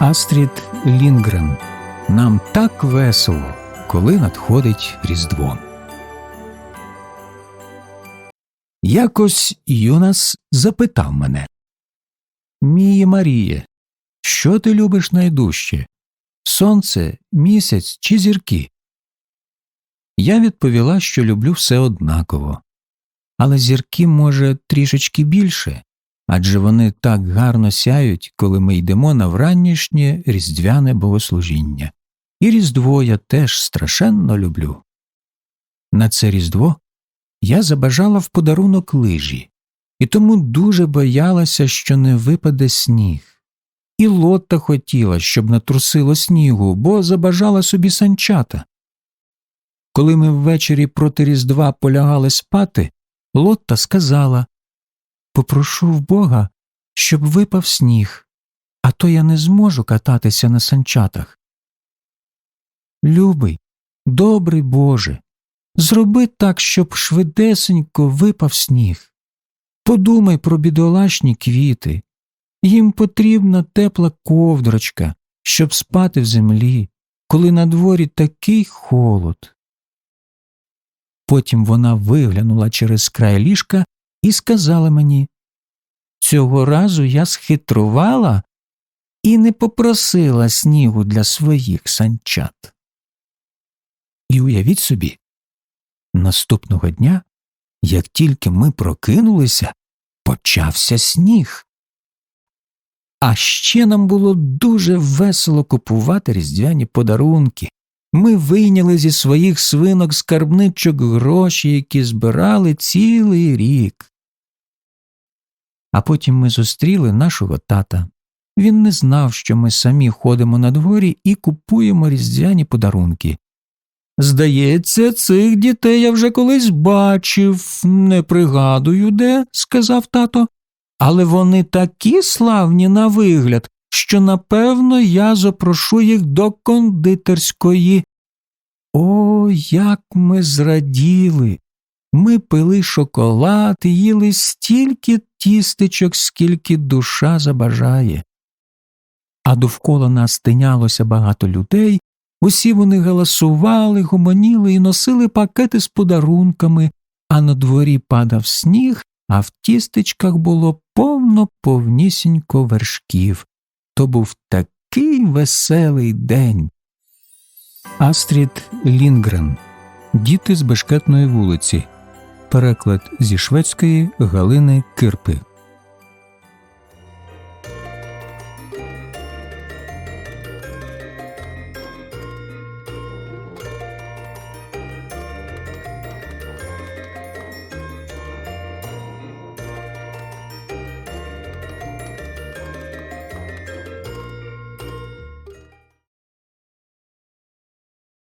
Астрід Лінгрен. Нам так весело, коли надходить Різдво. Якось Юнас запитав мене Міє Маріє, що ти любиш найдужче? Сонце, місяць чи зірки? Я відповіла, що люблю все однаково. Але зірки, може, трішечки більше, адже вони так гарно сяють, коли ми йдемо на вранішнє різдвяне богослужіння. І Різдво я теж страшенно люблю. На це Різдво я забажала в подарунок лижі, і тому дуже боялася, що не випаде сніг. І Лотта хотіла, щоб натрусило снігу, бо забажала собі санчата. Коли ми ввечері проти Різдва полягали спати, Лотта сказала Попрошу в Бога, щоб випав сніг, а то я не зможу кататися на санчатах. Любий, добрий Боже, зроби так, щоб швидесенько випав сніг. Подумай про бідолашні квіти. Їм потрібна тепла ковдрочка, щоб спати в землі, коли на дворі такий холод. Потім вона виглянула через край ліжка і сказала мені Цього разу я схитрувала і не попросила снігу для своїх санчат. І уявіть собі, наступного дня, як тільки ми прокинулися, почався сніг. А ще нам було дуже весело купувати різдвяні подарунки. Ми вийняли зі своїх свинок скарбничок гроші, які збирали цілий рік. А потім ми зустріли нашого тата. Він не знав, що ми самі ходимо на дворі і купуємо різдвяні подарунки. Здається, цих дітей я вже колись бачив, не пригадую де, сказав тато, але вони такі славні на вигляд, що напевно я запрошу їх до кондитерської. О, як ми зраділи! Ми пили шоколад і їли стільки тістечок, скільки душа забажає. А довкола нас тинялося багато людей, усі вони галасували, гомоніли і носили пакети з подарунками, а на дворі падав сніг, а в тістечках було повно повнісінько вершків. То був такий веселий день. Астрід Лінгрен Діти з бешкетної вулиці. Переклад зі шведської Галини Кирпи